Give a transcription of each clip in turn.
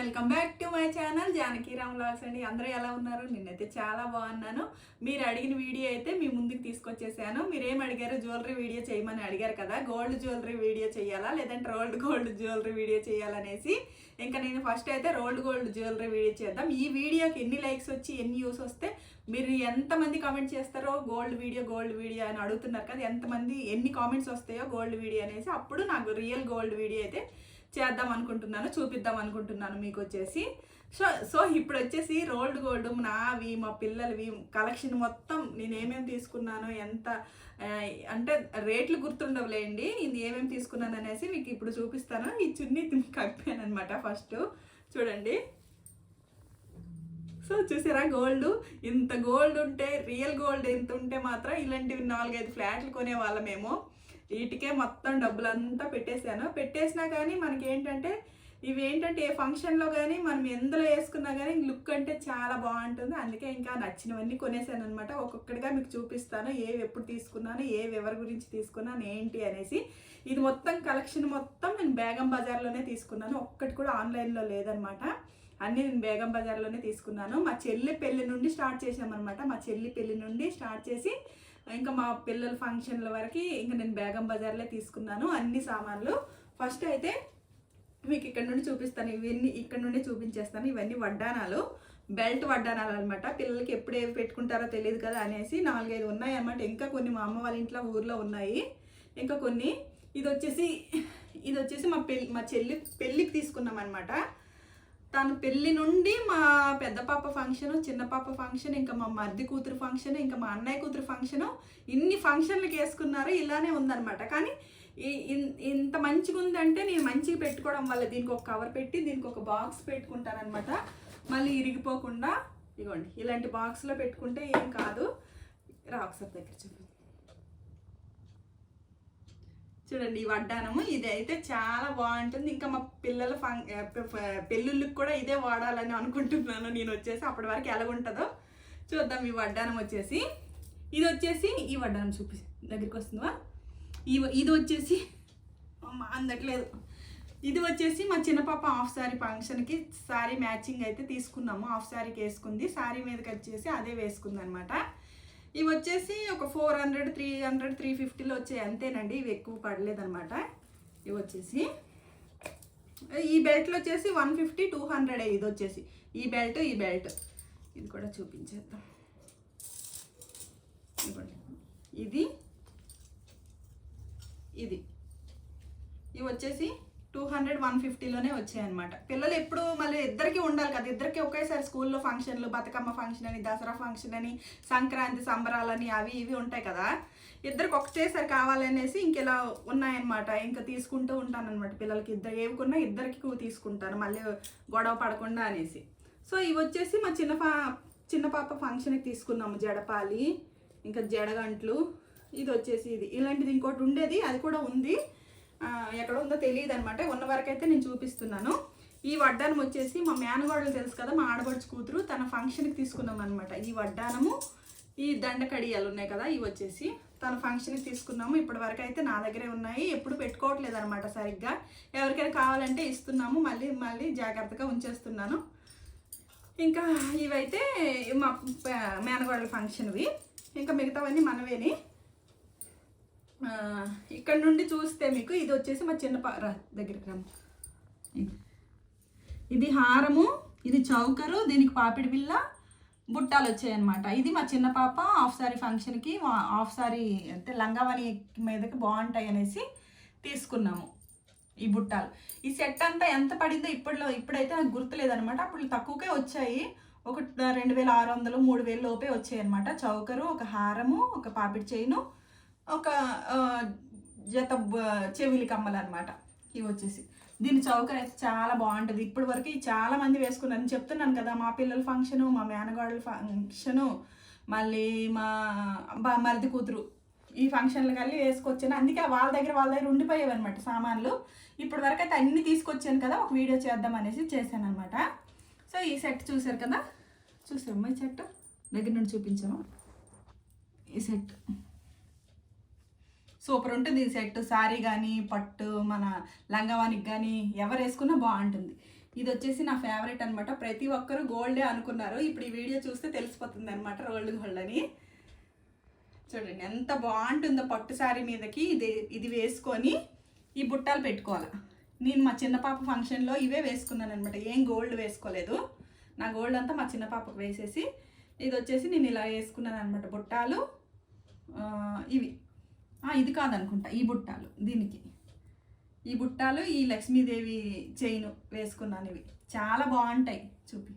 Welcome back to my channel Janaki Ram అండి. అందరూ ఎలా ఉన్నారు? నేనైతే చాలా బాగున్నాను. మీరు అడిగిన వీడియో అయితే మీ ముందుకు తీసుకొచ్చేసాను. మీరు అడిగారు? జ్యువెలరీ వీడియో చేయమని అడిగారు కదా. గోల్డ్ జ్యువెలరీ వీడియో చేయాలా? లేదంటే రోల్డ్ గోల్డ్ జ్యువెలరీ వీడియో చేయాలనేసి ఇంకా నేను ఫస్ట్ అయితే రోల్డ్ గోల్డ్ జ్యువెలరీ వీడియో చేద్దాం. ఈ వీడియోకి ఎన్ని లైక్స్ వచ్చి ఎన్ని వ్యూస్ వస్తే మీరు ఎంతమంది కామెంట్ చేస్తారో గోల్డ్ వీడియో గోల్డ్ వీడియో అని అడుగుతున్నారు కదా ఎంతమంది ఎన్ని కామెంట్స్ వస్తాయో గోల్డ్ వీడియో అనేసి అప్పుడు నాకు రియల్ గోల్డ్ వీడియో అయితే చేద్దాం అనుకుంటున్నాను చూపిద్దాం అనుకుంటున్నాను మీకు వచ్చేసి. సో సో ఇప్పుడు వచ్చేసి రోల్డ్ గోల్డ్ నావి మా పిల్లలవి కలెక్షన్ మొత్తం నేను ఏమేమి తీసుకున్నాను ఎంత అంటే రేట్లు గుర్తుండవులేండి. ఇది ఏమేమి తీసుకున్నాను అనేసి మీకు ఇప్పుడు చూపిస్తాను. ఈ చున్నీ కప్పాను అనమాట ఫస్ట్. చూడండి. సో చూసారా గోల్డ్? ఇంత గోల్డ్ ఉంటే రియల్ గోల్డ్ ఎంత ఉంటే మాత్రం ఇలాంటివి నాలుగైదు ఫ్లాట్లు కొనేవాళ్ళమేమో. వీటికే మొత్తం డబ్బులంతా పెట్టేశాను. పెట్టేసినా కానీ మనకి ఏంటంటే ఇవి ఏంటంటే ఏ ఫంక్షన్లో కానీ మనం ఎందులో వేసుకున్నా కానీ లుక్ అంటే చాలా బాగుంటుంది. అందుకే ఇంకా నచ్చినవన్నీ కొనేసాను అనమాట ఒక్కొక్కటిగా మీకు చూపిస్తాను. ఏవి ఎప్పుడు తీసుకున్నాను ఏవి ఎవరి గురించి తీసుకున్నాను ఏంటి అనేసి. ఇది మొత్తం కలెక్షన్ మొత్తం నేను బేగం బజార్లోనే తీసుకున్నాను. ఒక్కటి కూడా ఆన్లైన్లో లేదనమాట అన్నీ నేను బేగం బజార్లోనే తీసుకున్నాను. మా చెల్లి పెళ్ళి నుండి స్టార్ట్ చేసామన్నమాట మా చెల్లి పెళ్ళి నుండి స్టార్ట్ చేసి ఇంకా మా పిల్లల ఫంక్షన్ల వరకు ఇంకా నేను బేగం బజార్లే తీసుకున్నాను అన్ని సామాన్లు. ఫస్ట్ అయితే మీకు ఇక్కడ నుండి చూపిస్తాను. ఇవన్నీ ఇక్కడ నుండి చూపించేస్తాను. ఇవన్నీ వడ్డానాలు బెల్ట్ వడ్డానాలు అనమాట పిల్లలకి ఎప్పుడు ఏవి పెట్టుకుంటారో తెలియదు కదా అనేసి నాలుగైదు ఉన్నాయి అనమాట ఇంకా కొన్ని మా అమ్మ వాళ్ళ ఇంట్లో ఊర్లో ఉన్నాయి. ఇంకా కొన్ని. ఇది వచ్చేసి ఇది వచ్చేసి మా పెళ్ళి మా చెల్లి పెళ్ళికి తీసుకున్నాం అనమాట తను పెళ్ళి నుండి మా పెద్ద పాప ఫంక్షన్ చిన్న పాప ఫంక్షన్ ఇంకా మా మర్ది కూతురు ఫంక్షన్ ఇంకా మా అన్నయ్య కూతురు ఫంక్షన్ ఇన్ని ఫంక్షన్లకి వేసుకున్నారు. ఇలానే ఉందన్నమాట. కానీ ఇంత మంచిగా ఉందంటే నేను మంచిగా పెట్టుకోవడం వల్ల దీనికి ఒక కవర్ పెట్టి దీనికి ఒక బాక్స్ పెట్టుకుంటానమాట మళ్ళీ ఇరిగిపోకుండా ఇగోండి ఇలాంటి బాక్స్లో పెట్టుకుంటే ఏం కాదు. రా ఒకసారి దగ్గర చూపి చూడండి ఈ వడ్డానము ఇది అయితే చాలా బాగుంటుంది. ఇంకా మా పిల్లల ఫం పెళ్ళిళ్ళకి కూడా ఇదే వాడాలని అనుకుంటున్నాను. నేను వచ్చేసి అప్పటి వరకు ఎలాగుంటుందో చూద్దాం ఈ వడ్డానం వచ్చేసి. ఇది వచ్చేసి ఈ వడ్డానం చూపి దగ్గరికి వస్తుందా? ఇది వచ్చేసి అందట్లేదు. ఇది వచ్చేసి మా చిన్న పాప హాఫ్ శారీ ఫంక్షన్కి శారీ మ్యాచింగ్ అయితే తీసుకున్నాము. హాఫ్ శారీకి వేసుకుంది. శారీ మీదకి వచ్చేసి అదే వేసుకుంది అనమాట ఇవి వచ్చేసి ఒక four hundred three hundred three ఫిఫ్టీలో వచ్చాయి. అంతేనండి ఇవి ఎక్కువ పడలేదనమాట. ఇవి వచ్చేసి ఈ బెల్ట్లో వచ్చేసి వన్ ఫిఫ్టీ టూ హండ్రెడ్ ఇది వచ్చేసి. ఈ బెల్ట్ ఈ బెల్ట్. ఇది కూడా చూపించేద్దాం. ఇది ఇది. ఇవి వచ్చేసి టూ హండ్రెడ్ వన్ ఫిఫ్టీలోనే వచ్చాయన్నమాట. పిల్లలు ఎప్పుడు మళ్ళీ ఇద్దరికి ఉండాలి కదా. ఇద్దరికి ఒకేసారి స్కూల్లో ఫంక్షన్లు బతుకమ్మ ఫంక్షన్ అని దసరా ఫంక్షన్ అని సంక్రాంతి సంబరాలని అవి ఇవి ఉంటాయి కదా. ఇద్దరికి ఒకటేసారి కావాలనేసి ఇంకెలా ఉన్నాయన్నమాట. ఇంకా తీసుకుంటూ ఉంటానన్నమాట పిల్లలకి. ఇద్దరు ఏవుకున్నా ఇద్దరికి తీసుకుంటాను మళ్ళీ గొడవ పడకుండా అనేసి. సో ఇవి వచ్చేసి మా చిన్న పా చిన్న పాప ఫంక్షన్కి తీసుకున్నాము జడపాలి ఇంకా జడగంట్లు ఇది వచ్చేసి ఇది. ఇలాంటిది ఇంకోటి ఉండేది అది కూడా ఉంది. ఎక్కడ ఉందో తెలియదు అనమాట ఉన్న వరకు అయితే నేను చూపిస్తున్నాను. ఈ వడ్డానం వచ్చేసి మా మేనగోడలు తెలుసు కదా మా ఆడబడుచు కూతురు తన ఫంక్షన్కి తీసుకున్నాం అనమాట ఈ వడ్డానము ఈ దండ కడియాలు ఉన్నాయి కదా ఇవి వచ్చేసి తన ఫంక్షన్కి తీసుకున్నాము. ఇప్పటి వరకు అయితే నా దగ్గరే ఉన్నాయి. ఎప్పుడు పెట్టుకోవట్లేదు అనమాట సరిగ్గా. ఎవరికైనా కావాలంటే ఇస్తున్నాము. మళ్ళీ మళ్ళీ జాగ్రత్తగా ఉంచేస్తున్నాను. ఇంకా ఇవైతే మా మేనగోడల ఫంక్షన్వి. ఇంకా మిగతావన్నీ మనవేని. ఇక్కడ నుండి చూస్తే మీకు ఇది వచ్చేసి మా చిన్న పా రా దగ్గరికి రమ్మ ఇది. హారము ఇది చౌకరు దీనికి పాపిడి బిల్ల బుట్టాలు వచ్చాయన్నమాట. ఇది మా చిన్న పాప హాఫ్ సారీ ఫంక్షన్కి హాఫ్ సారీ అంటే లంగావని మీదకి బాగుంటాయి అనేసి తీసుకున్నాము ఈ బుట్టాలు. ఈ సెట్ అంతా ఎంత పడిందో ఇప్పట్లో ఇప్పుడైతే నాకు గుర్తులేదనమాట అప్పుడు తక్కువకే వచ్చాయి. ఒక రెండు వేల ఆరు వందలు మూడు వేల లోపే వచ్చాయి అనమాట చౌకరు ఒక హారము ఒక పాపిడి చైను ఒక జత చెవిలి కమ్మలు అనమాట ఇవి వచ్చేసి. దీని చౌక అయితే చాలా బాగుంటుంది. ఇప్పటి వరకు చాలా మంది వేసుకున్నాను చెప్తున్నాను కదా మా పిల్లల ఫంక్షను మా మేనగాడల ఫంక్షను మళ్ళీ మా మరిది కూతురు ఈ ఫంక్షన్లు కలిసి వేసుకొచ్చాను. అందుకే వాళ్ళ దగ్గర వాళ్ళ దగ్గర ఉండిపోయేవి అనమాట సామాన్లు. ఇప్పటి వరకు అయితే అన్ని తీసుకొచ్చాను కదా ఒక వీడియో చేద్దాం అనేసి చేశాను అనమాట సో ఈ సెట్ చూసారు కదా? చూసాము ఈ సెట్? దగ్గర నుండి చూపించాము ఈ సెట్. సూపర్ ఉంటుంది ఈ సెట్. శారీ కానీ పట్టు మన లంగవానికి కానీ ఎవరు వేసుకున్నా బాగుంటుంది. ఇది వచ్చేసి నా ఫేవరెట్ అన్నమాట. ప్రతి ఒక్కరు గోల్డే అనుకున్నారు. ఇప్పుడు ఈ వీడియో చూస్తే తెలిసిపోతుంది అనమాట రోల్డ్ గోల్డ్ అని. చూడండి ఎంత బాగుంటుందో పట్టు శారీ మీదకి ఇది ఇది వేసుకొని ఈ బుట్టాలు పెట్టుకోవాలి. నేను మా చిన్న పాప ఫంక్షన్లో ఇవే వేసుకున్నాను అనమాట ఏం గోల్డ్ వేసుకోలేదు. నా గోల్డ్ అంతా మా చిన్న పాపకు వేసేసి ఇది వచ్చేసి నేను ఇలా వేసుకున్నాను అనమాట బుట్టాలు ఇవి. ఇది కాదనుకుంటా. ఈ బుట్టాలు దీనికి. ఈ బుట్టాలు ఈ లక్ష్మీదేవి చైన్ వేసుకున్నాను ఇవి. చాలా బాగుంటాయి చూపి.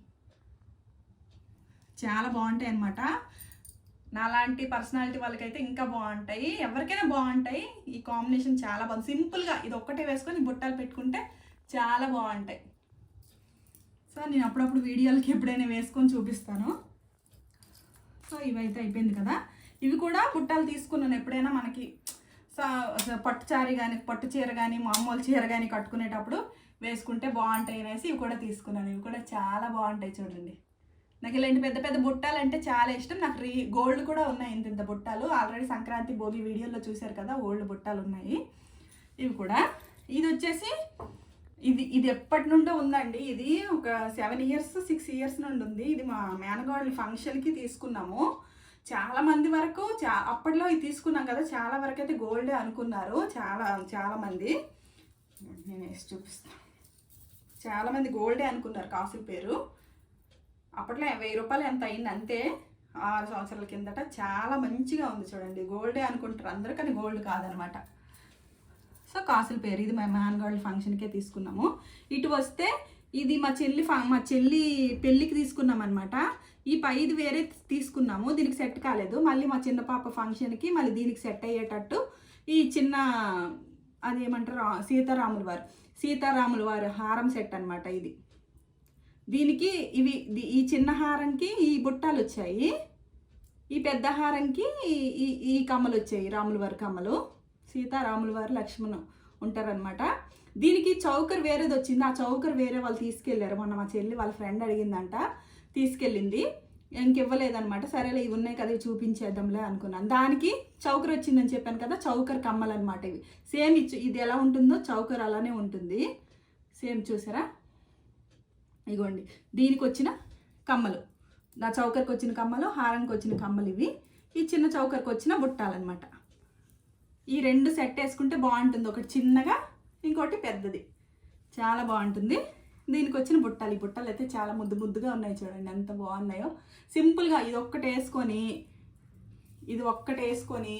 చాలా బాగుంటాయి అనమాట నాలాంటి పర్సనాలిటీ వాళ్ళకైతే ఇంకా బాగుంటాయి. ఎవరికైనా బాగుంటాయి. ఈ కాంబినేషన్ చాలా బాగుంది. సింపుల్గా ఇది ఒక్కటే వేసుకొని బుట్టాలు పెట్టుకుంటే చాలా బాగుంటాయి. సో నేను అప్పుడప్పుడు వీడియోలకి ఎప్పుడైనా వేసుకొని చూపిస్తాను. సో ఇవైతే అయిపోయింది కదా. ఇవి కూడా బుట్టాలు తీసుకున్నాను ఎప్పుడైనా మనకి స- పట్టు చారీ కానీ పట్టు చీర కానీ మామూలు చీర కానీ కట్టుకునేటప్పుడు వేసుకుంటే బాగుంటాయి అనేసి ఇవి కూడా తీసుకున్నాను. ఇవి కూడా చాలా బాగుంటాయి చూడండి. నాకు ఇలాంటి పెద్ద పెద్ద బుట్టాలు అంటే చాలా ఇష్టం. నాకు రీ గోల్డ్ కూడా ఉన్నాయి ఇంత ఇంత బుట్టాలు. ఆల్రెడీ సంక్రాంతి భోగి వీడియోలో చూశారు కదా ఓల్డ్ బుట్టాలు ఉన్నాయి. ఇవి కూడా. ఇది వచ్చేసి ఇది ఇది ఎప్పటి నుండో ఉందండి. ఇది ఒక సెవెన్ ఇయర్స్ సిక్స్ ఇయర్స్ నుండి ఉంది. ఇది మా మేనగాళ్ళ ఫంక్షన్కి తీసుకున్నాము. చాలా మంది వరకు చా అప్పట్లో ఇది తీసుకున్నాం కదా చాలా వరకు అయితే గోల్డే అనుకున్నారు. చాలా చాలా మంది. నేను వేసి చూపిస్తాను చాలా మంది గోల్డే అనుకున్నారు కాఫీ పేరు. అప్పట్లో వెయ్యి రూపాయలు ఎంత అయింది అంతే? ఆరు సంవత్సరాల కిందట చాలా మంచిగా ఉంది చూడండి. గోల్డే అనుకుంటారు అందరూ కానీ గోల్డ్ కాదనమాట. సో కాసుల పేరు. ఇది మా మ్యాన్గాళ్ళ ఫంక్షన్కే తీసుకున్నాము. ఇటు వస్తే ఇది మా చెల్లి ఫం మా చెల్లి పెళ్ళికి తీసుకున్నాం అనమాట ఈ పైది వేరే తీసుకున్నాము దీనికి సెట్ కాలేదు. మళ్ళీ మా చిన్న పాప ఫంక్షన్కి మళ్ళీ దీనికి సెట్ అయ్యేటట్టు ఈ చిన్న అదేమంటారు సీతారాముల వారు సీతారాముల వారు హారం సెట్ అన్నమాట ఇది. దీనికి ఇవి ఈ చిన్న హారంకి ఈ బుట్టాలు వచ్చాయి. ఈ పెద్ద హారంకి ఈ- ఈ కమ్మలు వచ్చాయి రాముల వారి కమ్మలు. సీతారాముల వారు లక్ష్మణ్ ఉంటారనమాట దీనికి చౌకర్ వేరేది వచ్చింది. ఆ చౌకర్ వేరే వాళ్ళు తీసుకెళ్ళారు. మొన్న మా చెల్లి వాళ్ళ ఫ్రెండ్ అడిగిందంట తీసుకెళ్ళింది. ఇంకివ్వలేదన్నమాట. సరేలే ఇవి ఉన్నాయి కదా ఇవి చూపించేద్దాంలే అనుకున్నాను. దానికి చౌకర్ వచ్చిందని చెప్పాను కదా చౌకర్ కమ్మలు అనమాట ఇవి. సేమ్ ఇచ్చు ఇది ఎలా ఉంటుందో చౌకర్ అలానే ఉంటుంది. సేమ్ చూసారా? ఇగోండి దీనికి వచ్చిన కమ్మలు. నా చౌకర్కి వచ్చిన కమ్మలు హారంకి వచ్చిన కమ్మలు ఇవి. ఈ చిన్న చౌకర్కి వచ్చిన బుట్టాలన్నమాట. ఈ రెండు సెట్ వేసుకుంటే బాగుంటుంది. ఒకటి చిన్నగా ఇంకోటి పెద్దది. చాలా బాగుంటుంది. దీనికి వచ్చిన బుట్టలు. ఈ బుట్టలు అయితే చాలా ముద్దు ముద్దుగా ఉన్నాయి చూడండి. ఎంత బాగున్నాయో. సింపుల్గా ఇది ఒక్కటి వేసుకొని ఇది ఒక్కటి వేసుకొని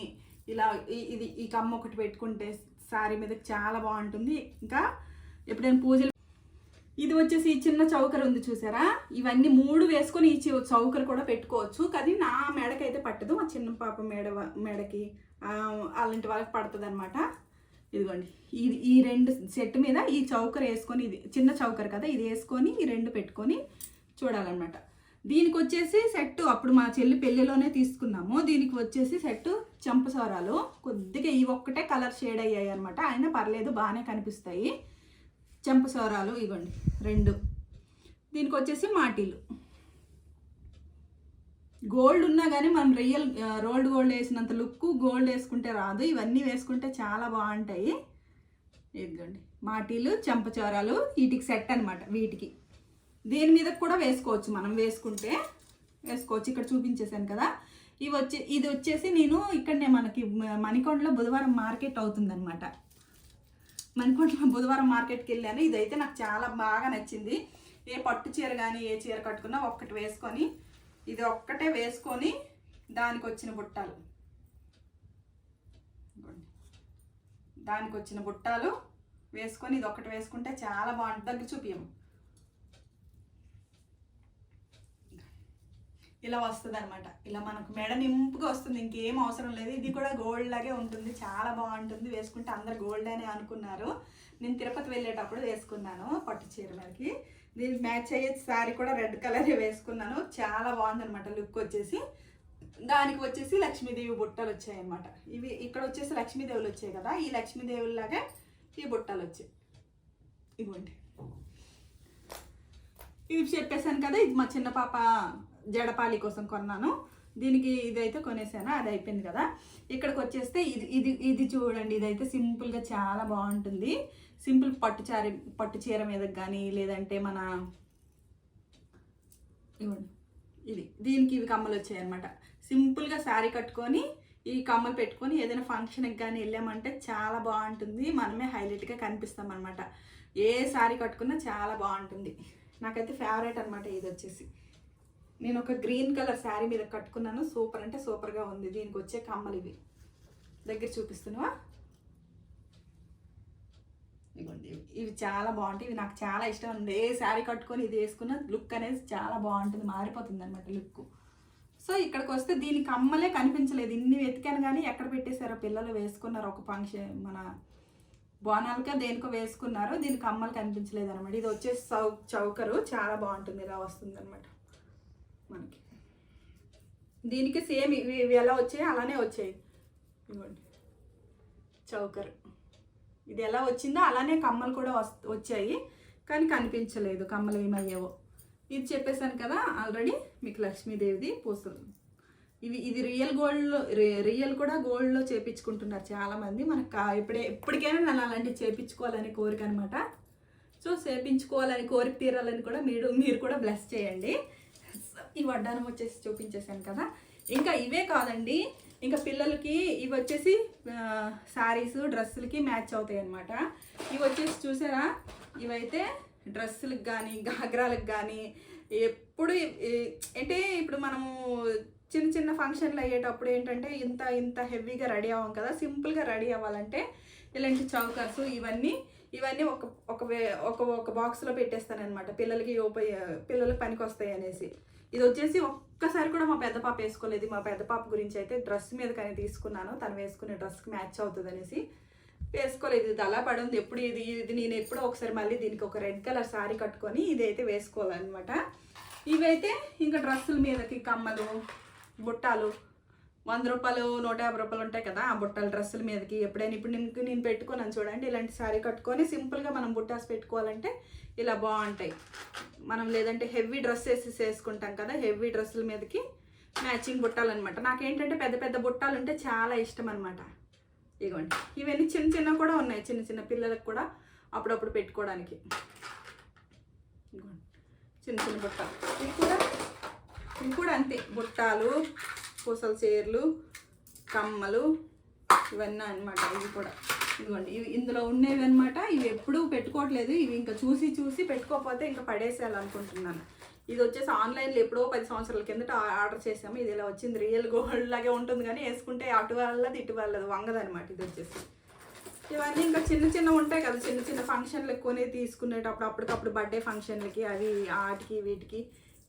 ఇలా ఇది ఈ కమ్మ ఒకటి పెట్టుకుంటే శారీ మీద చాలా బాగుంటుంది. ఇంకా ఎప్పుడైనా పూజలు ఇది వచ్చేసి ఈ చిన్న చౌకర్ ఉంది చూసారా? ఇవన్నీ మూడు వేసుకొని ఈ చౌకర్ కూడా పెట్టుకోవచ్చు. కానీ నా మెడకైతే పట్టదు. మా చిన్న పాప మెడ మెడకి అలాంటి వాళ్ళకి పడుతుంది అనమాట ఇదిగోండి. ఇది ఈ రెండు సెట్ మీద ఈ చౌకర్ వేసుకొని ఇది చిన్న చౌకర్ కదా ఇది వేసుకొని ఈ రెండు పెట్టుకొని చూడాలన్నమాట. దీనికి వచ్చేసి సెట్ అప్పుడు మా చెల్లి పెళ్ళిలోనే తీసుకున్నాము. దీనికి వచ్చేసి సెట్ చంపసోరాలు కొద్దిగా ఈ ఒక్కటే కలర్ షేడ్ అయ్యాయి అనమాట అయినా పర్లేదు బాగానే కనిపిస్తాయి. చెంపసోరాలు ఇవ్వండి రెండు. దీనికి వచ్చేసి మాటీలు. గోల్డ్ ఉన్నా కానీ మనం రియల్ రోల్డ్ గోల్డ్ వేసినంత లుక్ గోల్డ్ వేసుకుంటే రాదు. ఇవన్నీ వేసుకుంటే చాలా బాగుంటాయి. ఇదిగోండి మాటీలు చెంపచోరాలు వీటికి సెట్ అనమాట వీటికి. దీని మీద కూడా వేసుకోవచ్చు మనం వేసుకుంటే. వేసుకోవచ్చు ఇక్కడ చూపించేశాను కదా. ఇవి వచ్చి ఇది వచ్చేసి నేను ఇక్కడనే మనకి మణికొండలో బుధవారం మార్కెట్ అవుతుందన్నమాట. మణికొండలో బుధవారం మార్కెట్కి వెళ్ళాను. ఇదైతే నాకు చాలా బాగా నచ్చింది. ఏ పట్టు చీర కానీ ఏ చీర కట్టుకున్నా ఒక్కటి వేసుకొని ఇది ఒక్కటే వేసుకొని దానికి వచ్చిన బుట్టాలు. దానికి వచ్చిన బుట్టాలు వేసుకొని ఇది ఒక్కటి వేసుకుంటే చాలా బాగుంటుంది. దగ్గర చూపియము ఇలా వస్తుంది అనమాట ఇలా మనకు మెడ నింపుగా వస్తుంది. ఇంకేం అవసరం లేదు. ఇది కూడా గోల్డ్ లాగే ఉంటుంది. చాలా బాగుంటుంది. వేసుకుంటే అందరు గోల్డ్ అనే అనుకున్నారు. నేను తిరుపతి వెళ్ళేటప్పుడు వేసుకున్నాను. పట్టు చీర దీనికి మ్యాచ్ అయ్యే శారీ కూడా రెడ్ కలరే వేసుకున్నాను. చాలా బాగుంది అనమాట లుక్ వచ్చేసి. దానికి వచ్చేసి లక్ష్మీదేవి బుట్టలు వచ్చాయి అనమాట ఇవి ఇక్కడ వచ్చేసి లక్ష్మీదేవులు వచ్చాయి కదా ఈ లక్ష్మీదేవుల్లాగా ఈ బుట్టలు వచ్చాయి. ఇవ్వండి. ఇది చెప్పేశాను కదా ఇది మా చిన్న పాప జడపాలి కోసం కొన్నాను. దీనికి ఇది అయితే కొనేసాను అది అయిపోయింది కదా. ఇక్కడికి వచ్చేస్తే ఇది ఇది ఇది చూడండి ఇదైతే సింపుల్గా చాలా బాగుంటుంది. సింపుల్ పట్టు చారి పట్టు చీర మీదకి కానీ లేదంటే మన ఇవ్వండి. ఇది దీనికి ఇవి కమ్మలు వచ్చాయి అనమాట సింపుల్గా శారీ కట్టుకొని ఈ కమ్మలు పెట్టుకొని ఏదైనా ఫంక్షన్కి కానీ వెళ్ళామంటే చాలా బాగుంటుంది. మనమే హైలైట్గా కనిపిస్తాం అనమాట ఏ శారీ కట్టుకున్నా చాలా బాగుంటుంది. నాకైతే ఫేవరెట్ అనమాట ఇది వచ్చేసి. నేను ఒక గ్రీన్ కలర్ శారీ మీద కట్టుకున్నాను. సూపర్ అంటే సూపర్గా ఉంది. దీనికి వచ్చే కమ్మలు ఇవి. దగ్గర చూపిస్తున్నావా? ఇవ్వండి. ఇవి. చాలా బాగుంటాయి. ఇవి నాకు చాలా ఇష్టం. ఉంది ఏ శారీ కట్టుకొని ఇది వేసుకున్న లుక్ అనేది చాలా బాగుంటుంది. మారిపోతుంది అనమాట లుక్. సో ఇక్కడికి వస్తే దీనికి కమ్మలే కనిపించలేదు. ఇన్ని వెతికాను కానీ ఎక్కడ పెట్టేశారో పిల్లలు వేసుకున్నారు. ఒక ఫంక్షన్ మన బోనాలకే దేనికో వేసుకున్నారు. దీనికి కమ్మలు కనిపించలేదు అనమాట ఇది వచ్చేసి చౌ చౌకరు. చాలా బాగుంటుంది. ఇలా వస్తుంది అనమాట మనకి. దీనికి సేమ్ ఇవి ఇవి ఎలా వచ్చాయి అలానే వచ్చాయి. ఇవ్వండి చౌకర్. ఇది ఎలా వచ్చిందో అలానే కమ్మలు కూడా వచ్చాయి. కానీ కనిపించలేదు కమ్మలు ఏమయ్యావో. ఇది చెప్పేశాను కదా ఆల్రెడీ మీకు లక్ష్మీదేవిది పూసలు ఇవి ఇది రియల్ గోల్డ్లో రియల్ కూడా గోల్డ్లో చేపించుకుంటున్నారు చాలామంది. మనకు ఇప్పుడే ఎప్పటికైనా నన్ను అలాంటివి చేపించుకోవాలని కోరిక అనమాట సో చేపించుకోవాలని కోరిక తీరాలని కూడా మీరు మీరు కూడా బ్లెస్ చేయండి. ఈ వడ్డానం వచ్చేసి చూపించేశాను కదా. ఇంకా ఇవే కాదండి. ఇంకా పిల్లలకి ఇవి వచ్చేసి శారీస్ డ్రెస్సులకి మ్యాచ్ అవుతాయి అనమాట ఇవి వచ్చేసి చూసారా? ఇవైతే డ్రెస్సులకు కానీ గాగ్రాలకు కానీ ఎప్పుడు అంటే ఇప్పుడు మనము చిన్న చిన్న ఫంక్షన్లు అయ్యేటప్పుడు ఏంటంటే ఇంత ఇంత హెవీగా రెడీ అవ్వం కదా. సింపుల్గా రెడీ అవ్వాలంటే ఇలాంటి చౌకర్స్ ఇవన్నీ ఇవన్నీ ఒక ఒక ఒక ఒక బాక్స్లో పెట్టేస్తాను అనమాట పిల్లలకి ఉపయోగ పిల్లలకి పనికి వస్తాయి అనేసి. ఇది వచ్చేసి ఒక్కసారి కూడా మా పెద్ద పాప వేసుకోలేదు. మా పెద్ద పాప గురించి అయితే డ్రెస్ మీద కానీ తీసుకున్నాను. తను వేసుకునే డ్రెస్కి మ్యాచ్ అవుతుంది అనేసి వేసుకోలేదు. ఇది అలా పడింది ఎప్పుడు ఇది ఇది నేను ఎప్పుడో ఒకసారి మళ్ళీ దీనికి ఒక రెడ్ కలర్ శారీ కట్టుకొని ఇదైతే వేసుకోవాలన్నమాట. ఇవైతే ఇంకా డ్రెస్సుల మీదకి కమ్మలు బుట్టాలు వంద రూపాయలు నూట యాభై రూపాయలు ఉంటాయి కదా ఆ బుట్టలు డ్రెస్సుల మీదకి. ఎప్పుడైనా ఇప్పుడు నేను నేను పెట్టుకున్నాను చూడండి ఇలాంటి శారీ కట్టుకొని సింపుల్గా మనం బుట్టాస్ పెట్టుకోవాలంటే ఇలా బాగుంటాయి. మనం లేదంటే హెవీ డ్రెస్ వేసి వేసుకుంటాం కదా హెవీ డ్రెస్సుల మీదకి మ్యాచింగ్ బుట్టాలు అనమాట నాకేంటంటే పెద్ద పెద్ద బుట్టాలు ఉంటే చాలా ఇష్టం అనమాట ఇదిగోండి ఇవన్నీ చిన్న చిన్న కూడా ఉన్నాయి చిన్న చిన్న పిల్లలకు కూడా అప్పుడప్పుడు పెట్టుకోవడానికి. చిన్న చిన్న బుట్టాలు. ఇవి కూడా ఇవి కూడా అంతే. బుట్టాలు పూసల చీరలు కమ్మలు ఇవన్నీ అన్నమాట. ఇవి కూడా. ఇదిగోండి ఇవి ఇందులో ఉండేవి అనమాట ఇవి ఎప్పుడూ పెట్టుకోవట్లేదు. ఇవి ఇంకా చూసి చూసి పెట్టుకోకపోతే ఇంకా పడేసేయాలనుకుంటున్నాను. ఇది వచ్చేసి ఆన్లైన్లో ఎప్పుడో పది సంవత్సరాల కిందట ఆర్డర్ చేసాము ఇది ఇలా వచ్చింది. రియల్ గోల్డ్ లాగే ఉంటుంది కానీ వేసుకుంటే అటు వెళ్ళదు ఇటు వాళ్ళది వంగదనమాట ఇది వచ్చేసి. ఇవన్నీ ఇంకా చిన్న చిన్న ఉంటాయి కదా. చిన్న చిన్న ఫంక్షన్లకు కొని తీసుకునేటప్పుడు అప్పటికప్పుడు బర్త్డే ఫంక్షన్లకి అవి వాటికి వీటికి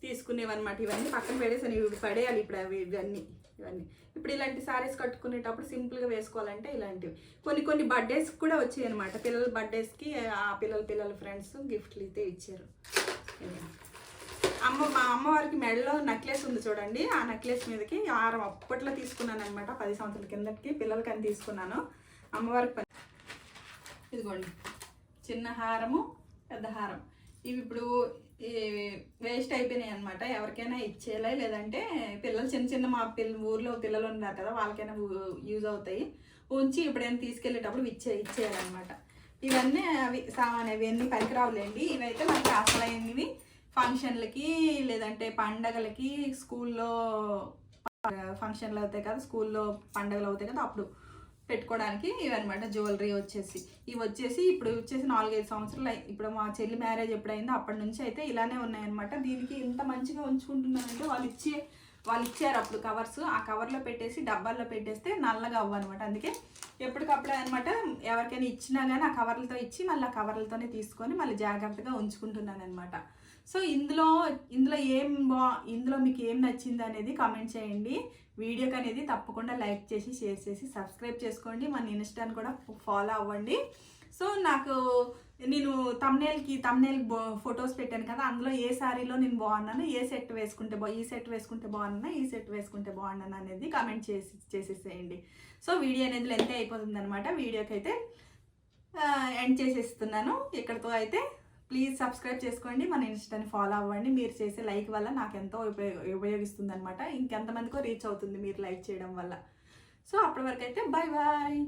తీసుకునేవన్నమాట. ఇవన్నీ పక్కన పెడేసాను ఇవి పడేయాలి ఇప్పుడు అవి ఇవన్నీ ఇవన్నీ. ఇప్పుడు ఇలాంటి శారీస్ కట్టుకునేటప్పుడు సింపుల్గా వేసుకోవాలంటే ఇలాంటివి. కొన్ని కొన్ని బర్త్డేస్ కూడా వచ్చాయి అనమాట పిల్లల బర్త్డేస్కి ఆ పిల్లల పిల్లల ఫ్రెండ్స్ గిఫ్ట్లు అయితే ఇచ్చారు. అమ్మ మా అమ్మవారికి మెడలో నెక్లెస్ ఉంది చూడండి. ఆ నెక్లెస్ మీదకి ఆరం అప్పట్లో తీసుకున్నాను అనమాట పది సంవత్సరాల కిందకి పిల్లలకి అని తీసుకున్నాను. అమ్మవారికి పని ఇదిగోండి. చిన్న హారము పెద్ద హారం. ఇవి ఇప్పుడు వేస్ట్ అయిపోయినాయి అనమాట ఎవరికైనా ఇచ్చేలా లేదంటే పిల్లలు చిన్న చిన్న మా పిల్ల ఊర్లో పిల్లలు ఉన్నారు కదా వాళ్ళకైనా యూజ్ అవుతాయి. ఉంచి ఎప్పుడైనా తీసుకెళ్ళేటప్పుడు ఇచ్చే ఇచ్చేయాలన్నమాట. ఇవన్నీ అవి సామాన్ ఇవన్నీ పనికిరావులేండి. ఇవైతే మనకి అసలైనవి ఫంక్షన్లకి లేదంటే పండగలకి స్కూల్లో ఫంక్షన్లు అవుతాయి కదా స్కూల్లో పండగలు అవుతాయి కదా అప్పుడు. పెట్టుకోవడానికి ఇవన్నమాట జ్యువెలరీ వచ్చేసి. ఇవి వచ్చేసి ఇప్పుడు వచ్చేసి నాలుగైదు సంవత్సరాలు ఇప్పుడు మా చెల్లి మ్యారేజ్ ఎప్పుడైందో అప్పటి నుంచి అయితే ఇలానే ఉన్నాయన్నమాట. దీనికి ఇంత మంచిగా ఉంచుకుంటున్నానంటే వాళ్ళు ఇచ్చే వాళ్ళు ఇచ్చారు అప్పుడు కవర్స్. ఆ కవర్లో పెట్టేసి డబ్బాల్లో పెట్టేస్తే నల్లగా అవ్వనమాట అందుకే ఎప్పటికప్పుడే అనమాట ఎవరికైనా ఇచ్చినా కానీ ఆ కవర్లతో ఇచ్చి మళ్ళీ ఆ కవర్లతోనే తీసుకొని మళ్ళీ జాగ్రత్తగా ఉంచుకుంటున్నాను అనమాట సో ఇందులో ఇందులో ఏం బా ఇందులో మీకు ఏం నచ్చింది అనేది కామెంట్ చేయండి. వీడియోకి అనేది తప్పకుండా లైక్ చేసి షేర్ చేసి సబ్స్క్రైబ్ చేసుకోండి. మన ఇన్స్టాని కూడా ఫాలో అవ్వండి. సో నాకు నేను తమ్నేల్కి తమ్నేల్ ఫొటోస్ పెట్టాను కదా అందులో ఏ శారీలో నేను బాగున్నాను ఏ సెట్ వేసుకుంటే బా ఈ సెట్ వేసుకుంటే బాగున్నా ఈ సెట్ వేసుకుంటే బాగున్నాను అనేది కామెంట్ చేసి చేసేసేయండి. సో వీడియో అనేది లెంత్ అయిపోతుంది అనమాట వీడియోకి అయితే ఎండ్ చేసేస్తున్నాను. ఇక్కడితో అయితే ప్లీజ్ సబ్స్క్రైబ్ చేసుకోండి మన ఇన్స్టాని ఫాలో అవ్వండి. మీరు చేసే లైక్ వల్ల నాకు ఎంతో ఉపయోగ ఉపయోగిస్తుంది అనమాట ఇంకెంతమందికో రీచ్ అవుతుంది మీరు లైక్ చేయడం వల్ల. సో అప్పటి వరకు అయితే బాయ్ బాయ్.